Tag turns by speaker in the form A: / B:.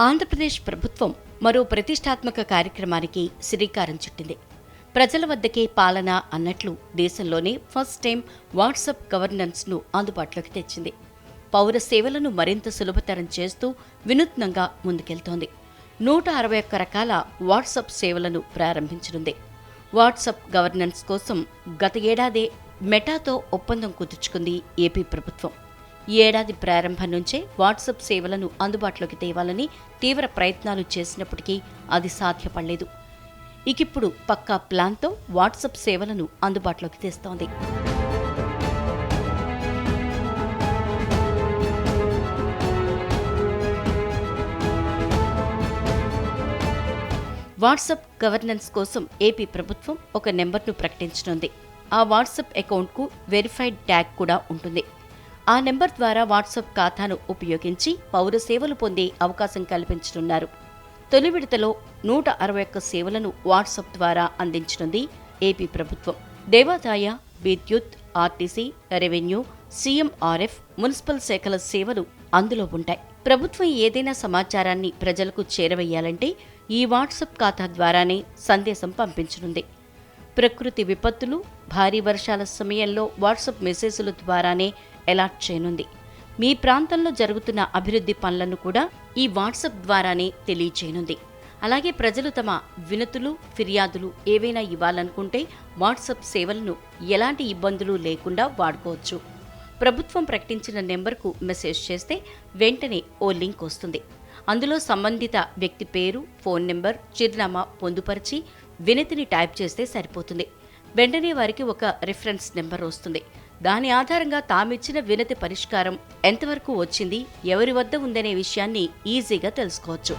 A: ఆంధ్రప్రదేశ్ ప్రభుత్వం మరో ప్రతిష్టాత్మక కార్యక్రమానికి శ్రీకారం చుట్టింది. ప్రజల వద్దకే పాలన అన్నట్లు దేశంలోనే ఫస్ట్ టైం వాట్సాప్ గవర్నెన్స్ను అందుబాటులోకి తెచ్చింది. పౌర సేవలను మరింత సులభతరం చేస్తూ వినూత్నంగా ముందుకెళ్తోంది. నూట అరవై ఒక్క రకాల వాట్సాప్ సేవలను ప్రారంభించనుంది. వాట్సాప్ గవర్నెన్స్ కోసం గత ఏడాదే మెటాతో ఒప్పందం కుదుర్చుకుంది ఏపీ ప్రభుత్వం. ఏడాది ప్రారంభం నుంచే వాట్సాప్ సేవలను అందుబాటులోకి తేవాలని తీవ్ర ప్రయత్నాలు చేసినప్పటికీ అది సాధ్యపడలేదు. ఇకిప్పుడు పక్కా ప్లాన్తో వాట్సాప్ సేవలను అందుబాటులోకి తెస్తోంది. వాట్సాప్ గవర్నెన్స్ కోసం ఏపీ ప్రభుత్వం ఒక నెంబర్ను ప్రకటించనుంది. ఆ వాట్సాప్ అకౌంట్కు వెరిఫైడ్ ట్యాగ్ కూడా ఉంటుంది. ఆ నెంబర్ ద్వారా వాట్సాప్ ఖాతాను ఉపయోగించి పౌర సేవలు పొందే అవకాశం కల్పించనున్నారు. తొలి విడతలో నూట అరవై ఒక్క సేవలను వాట్సాప్ ద్వారా అందించనుంది ఏపీ ప్రభుత్వం. దేవాదాయ విద్యుత్ ఆర్టీసీ రెవెన్యూ సీఎంఆర్ఎఫ్ మున్సిపల్ శాఖల సేవలు అందులో ఉంటాయి. ప్రభుత్వం ఏదైనా సమాచారాన్ని ప్రజలకు చేరవేయాలంటే ఈ వాట్సాప్ ఖాతా ద్వారానే సందేశం పంపించనుంది. ప్రకృతి విపత్తులు భారీ వర్షాల సమయంలో వాట్సాప్ మెసేజ్ల ద్వారానే అలాట్ చేయనుంది. మీ ప్రాంతంలో జరుగుతున్న అభివృద్ధి పనులను కూడా ఈ వాట్సాప్ ద్వారానే తెలియచేయనుంది. అలాగే ప్రజలు తమ వినతులు ఫిర్యాదులు ఏవైనా ఇవ్వాలనుకుంటే వాట్సాప్ సేవలను ఎలాంటి ఇబ్బందులు లేకుండా వాడుకోవచ్చు. ప్రభుత్వం ప్రకటించిన నెంబర్కు మెసేజ్ చేస్తే వెంటనే ఓ లింక్ వస్తుంది. అందులో సంబంధిత వ్యక్తి పేరు ఫోన్ నెంబర్ చిరునామా పొందుపరిచి వినతిని టైప్ చేస్తే సరిపోతుంది. వెంటనే వారికి ఒక రిఫరెన్స్ నెంబర్ వస్తుంది. దాని ఆధారంగా తామిచ్చిన వినతి పరిష్కారం ఎంతవరకు వచ్చింది ఎవరి వద్ద ఉందనే విషయాన్ని ఈజీగా తెలుసుకోవచ్చు.